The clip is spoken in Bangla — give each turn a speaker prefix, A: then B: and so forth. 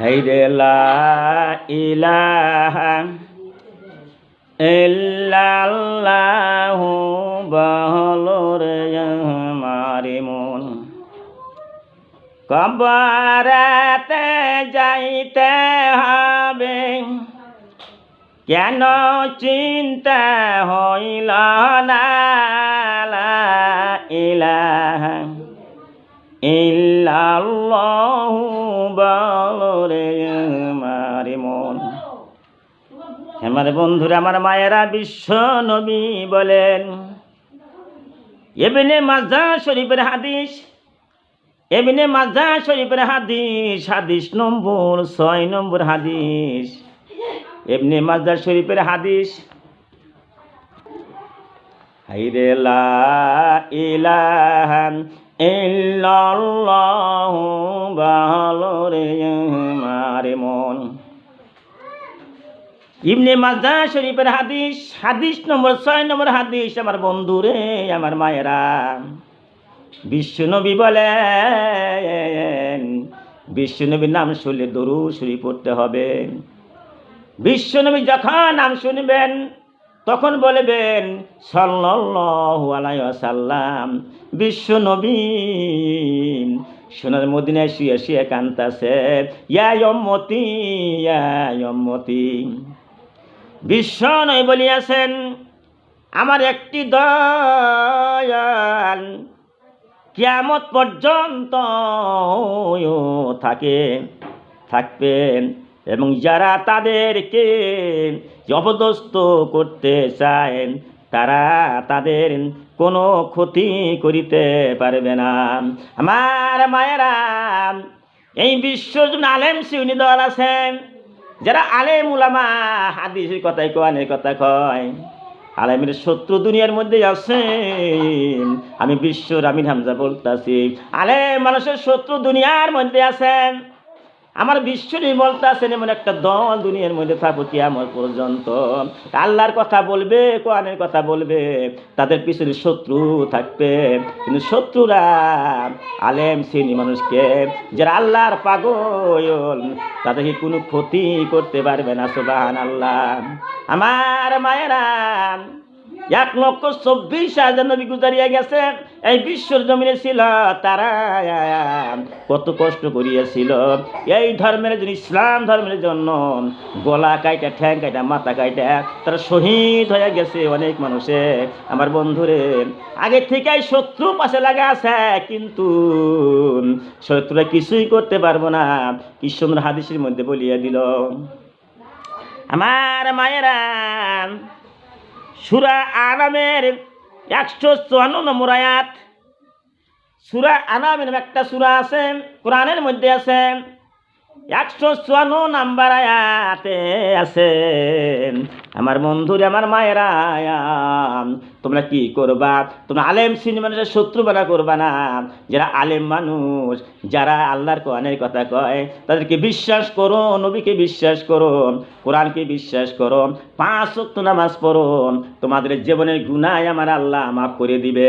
A: হাইরে লা ইলাহা ইল্লাল্লাহু বহলোর আমারে মন। কবরাতে যাইতে হবে, কেন চিন্তা হইল না? ইলাহা আমারে বন্ধুরা, আমার মায়েরা বিশ্ব নবী বলেন এবিনে মাজা শরীফের হাদিস এবিনে মাজা শরীফের হাদিস হাদিস নম্বর ছয় নম্বর হাদিস। এমনি মাজা শরীফের হাদিস, হাইরে লা ইলাহা ইল্লাল্লাহু ভালোরে মারে মন। ইবনে মাজা শরীফের হাদিস হাদিস নম্বর ছয় নম্বর হাদিস, আমার বন্ধুরে আমার মায়েরা। বিশ্বনবী বলেন, বিশ্বনবীর নাম শুনলে দরু শরীফ পড়তে হবে। বিশ্বনবী যখন নাম শুনবেন তখন বলবেন আলাইহি ওয়াসাল্লাম বিশ্বনবী সোনার মদিনায় শুয়ে শুয়ে কান্তাছে ইয়া ইয়ম্মতি, ইয়া বিশ্ব নয় বলিয়াছেন, আমার একটি দয়াল কিয়ামত পর্যন্ত থাকে থাকবেন। এবং যারা তাদেরকে জবরদস্ত করতে চায়, তারা তাদের কোনো ক্ষতি করিতে পারবে না। আমার মায়েরা, এই বিশ্বজন আলেম সিউনি দল আছেন। যারা আলেম উলামা, হাদিসের কথাই কোয়ানের কথা কয়। আলেমের শত্রু দুনিয়ার মধ্যে আছে। আমি বিশ্বর আমিন হামজা বলতেছি। আলেম মানুষের শত্রু দুনিয়ার মধ্যে আছেন। আমার বিশ্বরী বলতে আছেন এমন একটা দল দুনিয়ার মধ্যে থাকব আমার পর্যন্ত। আল্লাহর কথা বলবে, কোরআনের কথা বলবে, তাদের পিছনে শত্রু থাকবে। কিন্তু শত্রুরা আলেম, শ্রেণি মানুষকে, যারা আল্লাহর পাগল, তাদেরকে কোনো ক্ষতি করতে পারবে না সোবান আল্লাহ আমার মায়েরা এক লক্ষ চব্বিশ হাজার নবী গুজারিয়া গেছে এই বিশ্বর জমিনে ছিল তারা কত কষ্ট করিয়াছিল। এই ধর্মের জন্য ইসলাম ধর্মের জন্য গলা কাইটা, ঠ্যাং কাইটা, মাথা কাইটা, তারা শহীদ হয়ে গেছে অনেক মানুষে। আমার বন্ধুরে, আগে থেকেই শত্রু পাশে লাগা আছে, কিন্তু শত্রুরা কিছুই করতে পারব না। কি সুন্দর হাদিসের মধ্যে বলিয়া দিল। আমার মায়েরা সুরা আনামের একশো চুয়ান্ন নম্বর আয়াত। সুরা আনামের একটা সুরা আছে কোরআনের মধ্যে আছে একশো চুয়ান্ন নাম্বার আয়াতে আছে, আমার বন্ধুরে, আমার মায়েরা তোমরা কি করবা? তোমরা আলেম সিনেমা মানুষের শত্রু বানা করবা না। যারা আলেম মানুষ, যারা আল্লাহর কোরআনের কথা কয়, তাদেরকে বিশ্বাস করো, নবীকে বিশ্বাস করো, কোরআনকে বিশ্বাস করো। পাঁচ ওয়াক্ত নামাজ পড়ো, তোমাদের জীবনের গুনায় আমার আল্লাহ মাফ করে দিবে।